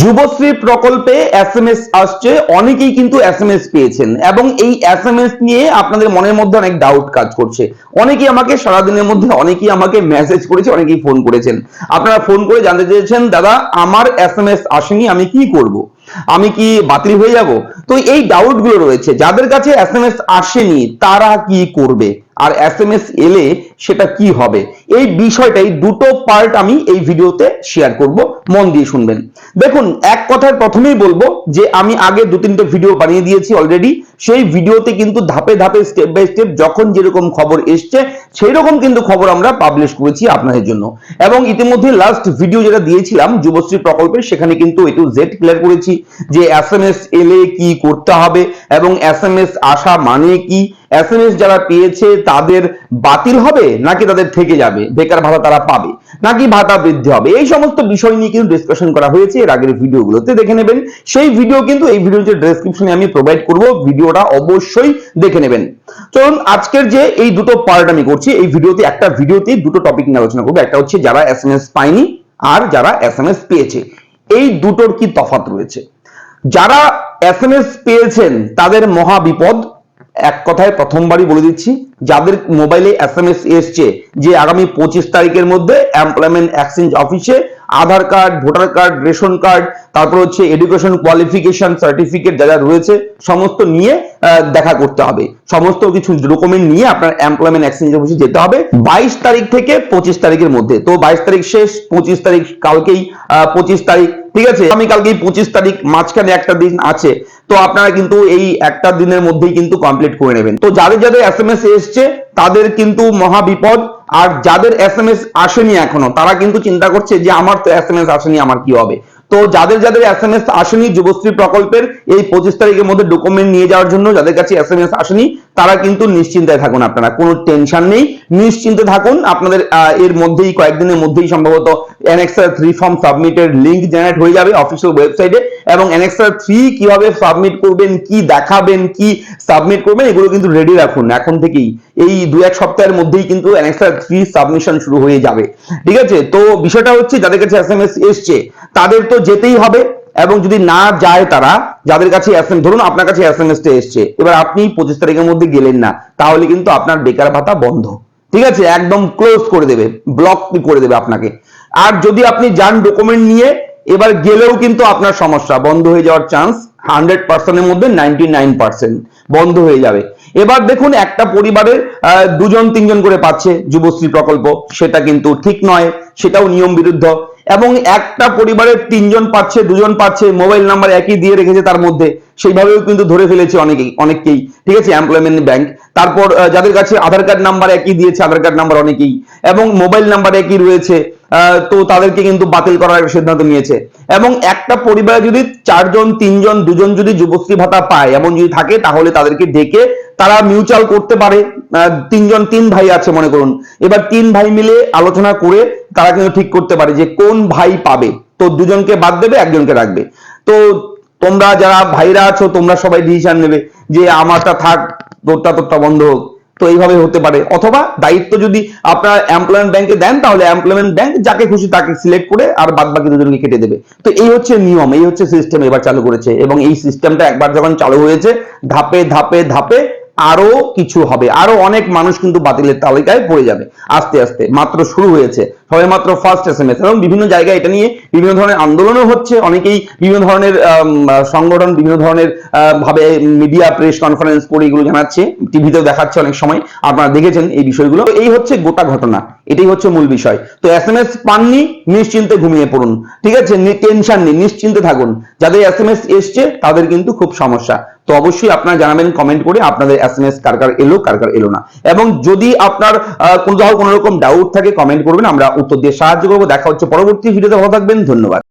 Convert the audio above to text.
যুবশ্রী প্রকল্পে S M S আসছে, অনেকেই কিন্তু এস এম এস পেয়েছেন এবং এই এস এম এস নিয়ে আপনাদের মনের মধ্যে অনেক ডাউট কাজ করছে। অনেকেই আমাকে সারাদিনের মধ্যে, অনেকেই আমাকে মেসেজ করেছে, অনেকেই ফোন করেছেন। আপনারা ফোন করে জানতে চেয়েছেন, দাদা, আমার এস এম এস আসেনি, আমি কি করব? আমি কি বাতিল হয়ে যাব? তো এই ডাউটগুলো রয়েছে। যাদের কাছে এস এম এস আসেনি, তারা কি করবে? আর এস এম এস এলে সেটা কি হবে? এই বিষয়টাই দুটো পার্ট আমি এই ভিডিওতে শেয়ার করব। মন দিয়ে শুনবেন। দেখুন, এক কথায় প্রথমেই বলব যে, আমি আগে দু তিনটে ভিডিও বানিয়ে দিয়েছি অলরেডি সেই ভিডিওতে কিন্তু ধাপে ধাপে স্টেপ বাই স্টেপ যখন যেরকম খবর এসছে সেই রকম কিন্তু খবর আমরা পাবলিশ করেছি আপনাদের জন্য। এবং ইতিমধ্যে লাস্ট ভিডিও যেটা দিয়েছিলাম, যুবশ্রী প্রকল্পের, সেখানে কিন্তু এ জেড ক্লিয়ার করেছি যে এস এম এস এলে কি করতে হবে এবং এস এম এস আসা মানে কি? এস এম এস যারা পেয়েছে তাদের বাতিল হবে নাকি তাদের থেকে যাবে? বেকার ভাতা তারা পাবে? নাকি ভাতা বৃদ্ধি হবে? এই সমস্ত বিষয় নিয়ে কিন্তু ডিসকাশন করা হয়েছে। এর আগের ভিডিওগুলোতে দেখে নেবেন। সেই ভিডিও কিন্তু, এই ভিডিওর যে ডেসক্রিপশনে আমি প্রোভাইড করব, ভিডিওটা অবশ্যই দেখে নেবেন। চলুন, আজকের যে এই দুটো পার্ট আমি করছি, এই ভিডিওতে একটা ভিডিওতে দুটো টপিক নিয়ে আলোচনা করব। একটা হচ্ছে যারা এস এম এস পায়নি আর যারা এস এম এস পেয়েছে। এই দুটোর কি তফাৎ রয়েছে? যারা এস এম এস পেয়েছেন, তাদের মহা বিপদ এক কথায় প্রথমবারই বলে দিচ্ছি, যাদের মোবাইলে এস এম এস এসছে, যে আগামী পঁচিশ তারিখের মধ্যে এমপ্লয়মেন্ট এক্সচেঞ্জ অফিসে Aadhaar card voter card ration card তারপর হচ্ছে এডুকেশন কোয়ালিফিকেশন সার্টিফিকেট যা যা রয়েছে, সমস্ত নিয়ে দেখা করতে হবে। সমস্ত কিছু ডকুমেন্ট নিয়ে আপনার এমপ্লয়মেন্ট এক্সচেঞ্জ অফিসে যেতে হবে। বাইশ তারিখ থেকে পঁচিশ তারিখের মধ্যে। তো বাইশ তারিখ শেষ, পঁচিশ তারিখ কালকেই পঁচিশ তারিখ, ঠিক আছে? আমি কালকেই পঁচিশ তারিখ মাঝখানে একটা দিন আছে। তো আপনারা কিন্তু এই একটা দিনের মধ্যেই কিন্তু কমপ্লিট করে নেবেন। তো যাদের যাদের এস এম এস এসছে, তাদের কিন্তু মহা বিপদ। আর যাদের এস এম এস আসেনি এখনও, তারা কিন্তু চিন্তা করছে যে আমার তো এস এম এস আসেনি, আমার কি হবে? তো যাদের যাদের এস এম এস আসেনি যুবশ্রী প্রকল্পের, এই পঁচিশ তারিখের মধ্যে ডকুমেন্ট নিয়ে যাওয়ার জন্য যাদের কাছে এস এম এস আসেনি, তারা কিন্তু নিশ্চিন্তায় থাকুন আপনারা, কোনো টেনশন নেই। নিশ্চিন্তে থাকুন, আপনাদের এর মধ্যেই, কয়েকদিনের মধ্যেই সম্ভবত এনএক্সআর থ্রি ফর্ম সাবমিটের লিঙ্ক জেনারেট হয়ে যাবে অফিসিয়াল ওয়েবসাইটে এবং এনএক্সআর থ্রি কীভাবে সাবমিট করবেন, কি দেখাবেন, কি সাবমিট করবেন, এগুলো কিন্তু রেডি রাখুন এখন থেকেই। এই দু এক সপ্তাহের মধ্যেই কিন্তু এনএক্সআর থ্রি সাবমিশন শুরু হয়ে যাবে। ঠিক আছে? তো বিষয়টা হচ্ছে, যাদের কাছে এস এম এস এসছে, তাদের তো যেতেই হবে এবং যদি না যায় তারা, যাদের কাছে ধরুন আপনার কাছে এস টা এসছে, এবার আপনি পঁচিশ তারিখের মধ্যে গেলেন না, তাহলে কিন্তু আপনার বেকার ভাতা বন্ধ। ঠিক আছে? একদম ক্লোজ করে দেবে ব্লক করে দেবে আপনাকে। আর যদি আপনি যান ডকুমেন্ট নিয়ে, এবার গেলেও কিন্তু আপনার সমস্যা, বন্ধ হয়ে যাওয়ার চান্স হান্ড্রেড পার্সেন্টের মধ্যে নাইনটি বন্ধ হয়ে যাবে। এবার দেখুন, একটা পরিবারের দুজন তিনজন করে পাচ্ছে যুবশ্রী প্রকল্প, সেটা কিন্তু ঠিক নয়, সেটাও নিয়ম বিরুদ্ধ। এবং একটা পরিবারের তিনজন পাচ্ছে, দুজন পাচ্ছে মোবাইল নাম্বার একই দিয়ে রেখেছে তার মধ্যে। সেইভাবেও কিন্তু ধরে ফেলেছে অনেকেই, অনেককেই। ঠিক আছে এমপ্লয়মেন্ট ব্যাংক তারপর যাদের কাছে আধার কার্ড নাম্বার একই দিয়েছে আধার কার্ড নাম্বার অনেকেই। এবং মোবাইল নাম্বার একই রয়েছে তো তাদেরকে কিন্তু বাতিল করার একটা সিদ্ধান্ত নিয়েছে। এবং একটা পরিবারে যদি চারজন, তিনজন, দুজন যদি যুবশ্রী ভাতা পায়, এমন যদি থাকে, তাহলে তাদেরকে ডেকে তারা মিউচুয়াল করতে পারে। তিনজন তিন ভাই আছে মনে করুন। এবার তিন ভাই মিলে আলোচনা করে তারা কিন্তু ঠিক করতে পারে যে কোন ভাই পাবে। তো দুজনকে বাদ দেবে, একজনকে রাখবে। তো তোমরা যারা ভাইরা আছো, তোমরা সবাই ডিসিশন নেবে যে আমারটা থাক, তোরটা তোরটা বন্ধ হোক। তো এইভাবে হতে পারে। অথবা দায়িত্ব যদি আপনার এমপ্লয়মেন্ট ব্যাংকে দেন, তাহলে এমপ্লয়মেন্ট ব্যাংক যাকে খুশি তাকে সিলেক্ট করে আর বাদ বাকি দুজনকে কেটে দেবে। তো এই হচ্ছে নিয়ম, এই হচ্ছে সিস্টেম এবার চালু করেছে। এবং এই সিস্টেমটা একবার যখন চালু হয়েছে, ধাপে ধাপে ধাপে আরও কিছু হবে। আরও অনেক মানুষ কিন্তু বাতিলের তালিকায় পড়ে যাবে আস্তে আস্তে। মাত্র শুরু হয়েছে। সবে মাত্র ফার্স্ট এস এম এস এবং বিভিন্ন জায়গায় এটা নিয়ে বিভিন্ন ধরনের আন্দোলনও হচ্ছে। অনেকেই বিভিন্ন ধরনের সংগঠন, বিভিন্ন ধরনের ভাবে মিডিয়া প্রেস কনফারেন্স করে এগুলো জানাচ্ছে। টিভিতেও দেখাচ্ছে অনেক সময়। আপনারা দেখেছেন এই বিষয়গুলো। এই হচ্ছে গোটা ঘটনা। এটাই হচ্ছে মূল বিষয়। তো এস এম এস পাননি, নিশ্চিন্তে ঘুমিয়ে পড়ুন। ঠিক আছে? টেনশন নেই, নিশ্চিন্তে থাকুন। যাদের এস এম এস এসছে, তাদের কিন্তু খুব সমস্যা। তো অবশ্যই আপনারা জানাবেন কমেন্ট করে আপনাদের এস এম এস কার কার এলো, কার কার এলো না। এবং যদি আপনার কোনো কোনো রকম ডাউট থাকে কমেন্ট করবেন, আমরা উত্তর দিয়ে সাহায্য করব। দেখা হচ্ছে পরবর্তী ভিডিওতে ভালো থাকবেন, ধন্যবাদ।